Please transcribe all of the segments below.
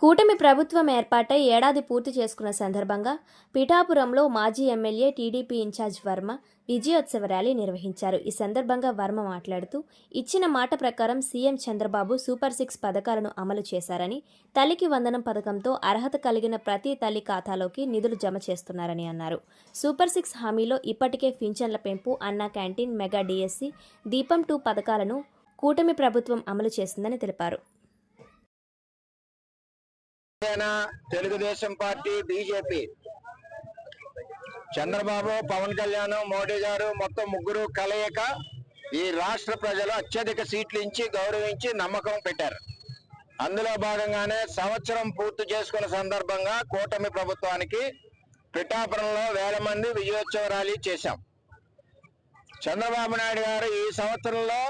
కూటమి ప్రభుత్వం ఏర్పాటై ఏడాది పూర్తి చేసుకున్న సందర్భంగా పిఠాపురంలో మాజీ ఎమ్మెల్యే టీడీపీ ఇన్ఛార్జ్ వర్మ విజయోత్సవ ర్యాలీ నిర్వహించారు. ఈ సందర్భంగా వర్మ మాట్లాడుతూ ఇచ్చిన మాట ప్రకారం సీఎం చంద్రబాబు సూపర్ సిక్స్ పథకాలను అమలు చేశారని తల్లికి వందనం పథకంతో అర్హత కలిగిన ప్రతి తల్లి ఖాతాలోకి నిధులు జమ చేస్తున్నారని అన్నారు. సూపర్ సిక్స్ హామీలో ఇప్పటికే పింఛన్ల పెంపు Anna canteen mega DSC Deepam two పథకాలను కూటమి ప్రభుత్వం అమలు చేసిందని తెలిపారు. Janasena Telugu Desam party BJP. Chandrababu Pawan Kalyan Modi గారు మొత్తం ముగ్గురు కలయిక ఈ రాష్ట్ర ప్రజలు అత్యధిక సీట్లు ఇచ్చి గౌరవించి నమ్మకం పెట్టారు. అందులో భాగంగానే సంవత్సరం పూర్తి చేసుకున్న సందర్భంగా కూటమి ప్రభుత్వానికి పిఠాపురంలో వేల మంది విజయోత్సవ ర్యాలీ చేశాం. చంద్రబాబు నాయుడు గారు ఈ సంవత్సరంలో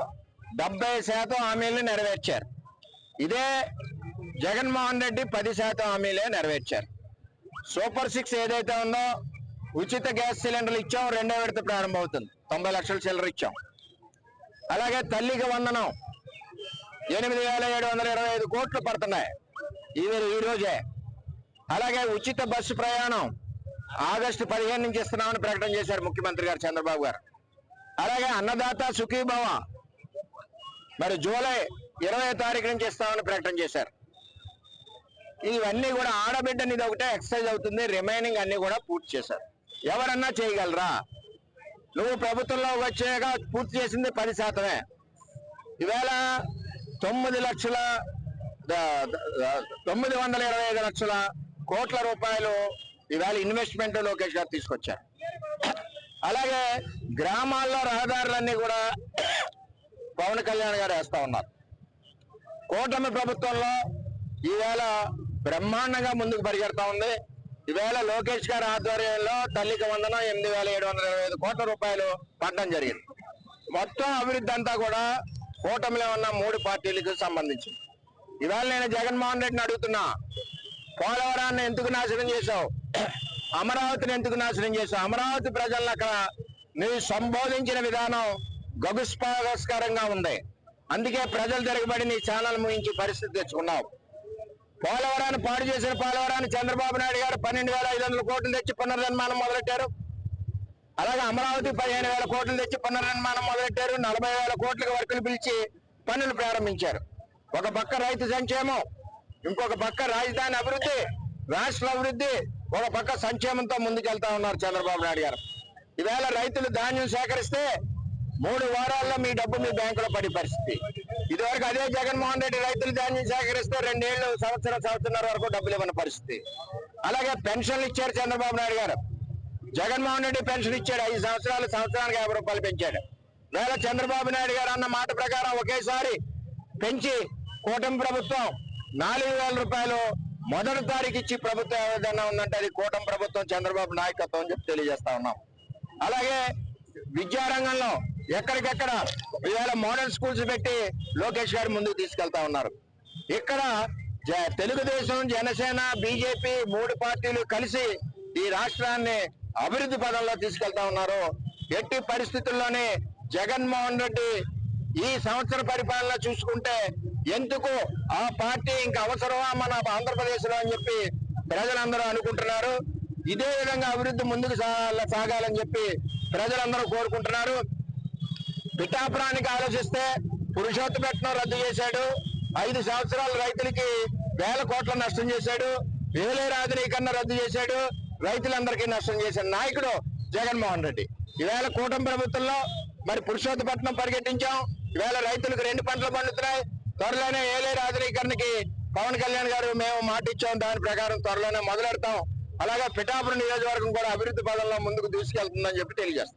డెబ్బై శాతం హామీలను నెరవేర్చారు. ఇదే జగన్మోహన్ రెడ్డి పది శాతం హామీలే నెరవేర్చారు. సూపర్ సిక్స్ ఏదైతే ఉందో ఉచిత గ్యాస్ సిలిండర్లు ఇచ్చాం రెండో విడత ప్రారంభమవుతుంది. తొంభై లక్షల చిల్లర ఇచ్చాం. అలాగే తల్లికి వందనం. ఎనిమిది వేల ఏడు వందల ఇరవై ఐదు కోట్లు పడుతున్నాయి. ఇది ఈ రోజే అలాగే ఉచిత బస్సు ప్రయాణం ఆగస్టు పదిహేను నుంచి ఇస్తున్నామని ప్రకటన చేశారు ముఖ్యమంత్రి గారు చంద్రబాబు గారు. అలాగే అన్నదాత సుఖీభవ. మరి జూలై ఇరవై తారీఖు నుంచి ఇస్తామని ప్రకటన చేశారు. ఇవన్నీ కూడా ఆడబిడ్డని ఇది ఒకటే ఎక్సర్సైజ్ అవుతుంది. రిమైనింగ్ అన్ని కూడా పూర్తి చేశారు. ఎవరన్నా చేయగలరా? నువ్వు ప్రభుత్వంలో వచ్చాక పూర్తి చేసింది పది శాతమే. ఈవేళ తొమ్మిది లక్షల తొమ్మిది వందల ఇరవై ఐదు లక్షల కోట్ల రూపాయలు ఈవేళ ఇన్వెస్ట్మెంట్ లోకేష్ గారు తీసుకొచ్చారు. అలాగే గ్రామాల్లో రహదారులన్నీ కూడా పవన్ కళ్యాణ్ గారు వేస్తా ఉన్నారు. కూటమి ప్రభుత్వంలో ఈవేళ బ్రహ్మాండంగా ముందుకు పరిగెడతా ఉంది. ఈవేళ లోకేష్ గారి ఆధ్వర్యంలో తల్లికి వందనం ఎనిమిది వేల ఏడు వందల ఇరవై ఐదు కోట్ల రూపాయలు పడడం జరిగింది. మొత్తం అభివృద్ధి అంతా కూడా కూటమిలో ఉన్న మూడు పార్టీలకు సంబంధించి ఈవేళ నేను జగన్మోహన్ రెడ్డిని అడుగుతున్నా పోలవరాన్ని ఎందుకు నాశనం చేశావు? అమరావతిని ఎందుకు నాశనం చేశావు? అమరావతి ప్రజలను అక్కడ నువ్వు సంబోధించిన విధానం గగుస్పాగస్కరంగా ఉంది. అందుకే ప్రజలు తిరగబడి నీ ఛానల్ ముగించి పరిస్థితి తెచ్చుకున్నావు. పోలవరాన్ని పాడు చేసిన పోలవరాన్ని చంద్రబాబు నాయుడు గారు పన్నెండు వేల ఐదు వందల కోట్లు తెచ్చి పునర్నిర్మాణం మొదలెట్టారు. అలాగే అమరావతి పదిహేను వేల కోట్లు తెచ్చి పునర్నిర్మాణం మొదలెట్టారు. నలభై వేల కోట్లకు వర్కులు పిలిచి పనులు ప్రారంభించారు. ఒక పక్క రైతు సంక్షేమం ఇంకొక పక్క రాజధాని అభివృద్ధి రాష్ట్ర అభివృద్ధి ఒక పక్క సంక్షేమంతో ముందుకెళ్తా ఉన్నారు చంద్రబాబు నాయుడు గారు. ఈవేళ రైతులు ధాన్యం సేకరిస్తే మూడు వారాల్లో మీ డబ్బు మీ బ్యాంకులో పడే పరిస్థితి. ఇదివరకు అదే జగన్మోహన్ రెడ్డి రైతులు ధాన్యం సేకరిస్తే రెండేళ్ళు సంవత్సరం సంవత్సరాల వరకు డబ్బులు ఇవ్వని పరిస్థితి. అలాగే పెన్షన్లు ఇచ్చారు చంద్రబాబు నాయుడు గారు. జగన్మోహన్ రెడ్డి పెన్షన్ ఇచ్చాడు ఐదు సంవత్సరాలు సంవత్సరానికి యాభై రూపాయలు పెంచాడు. వేళ చంద్రబాబు నాయుడు గారు అన్న మాట ప్రకారం ఒకేసారి పెంచి కూటమి ప్రభుత్వం నాలుగు వేల రూపాయలు మొదటి తారీఖు ఇచ్చి ప్రభుత్వం ఏదైనా ఉందంటే అది కూటమి ప్రభుత్వం చంద్రబాబు నాయకత్వం అని చెప్పి తెలియజేస్తా ఉన్నాం. అలాగే విద్యారంగంలో ఎక్కడికెక్కడ? ఇవాళ మోడల్ స్కూల్స్ పెట్టి లోకేష్ గారు ముందుకు తీసుకెళ్తా ఉన్నారు. ఇక్కడ జ- తెలుగుదేశం జనసేన బీజేపీ మూడు పార్టీలు కలిసి ఈ రాష్ట్రాన్ని అభివృద్ధి పదంలో తీసుకెళ్తా ఉన్నారు. ఎట్టి పరిస్థితుల్లోనే జగన్మోహన్ రెడ్డి ఈ సంవత్సర పరిపాలన చూసుకుంటే ఎందుకు ఆ పార్టీ ఇంకా అవసరమా మన ఆంధ్రప్రదేశ్లో అని చెప్పి ప్రజలందరూ అనుకుంటున్నారు. ఇదే విధంగా అభివృద్ధి ముందుకు సాగాలని చెప్పి ప్రజలందరూ కోరుకుంటున్నారు. పిఠాపురానికి ఆలోచిస్తే పురుషోత్తపట్నం రద్దు చేశాడు. ఐదు సంవత్సరాలు రైతులకి వేల కోట్ల నష్టం చేశాడు. వేలే రాజనీకరణ రద్దు చేశాడు. రైతులందరికీ నష్టం చేశాడు. నాయకుడు జగన్మోహన్ రెడ్డి. ఈవేళ కూటమి ప్రభుత్వంలో మరి పురుషోత్తపట్నం పరిగెట్టించాం ఈవేళ రైతులకు రెండు పంటలు పండుతున్నాయి. త్వరలోనే ఏలే రాజనీకరణకి పవన్ కళ్యాణ్ గారు మేము మాట ఇచ్చాం. దాని ప్రకారం త్వరలోనే మొదలెడతాం. అలాగే పిఠాపురం నియోజకవర్గం కూడా అభివృద్ధి పదంలో ముందుకు తీసుకెళ్తుందని చెప్పి తెలియజేస్తాం.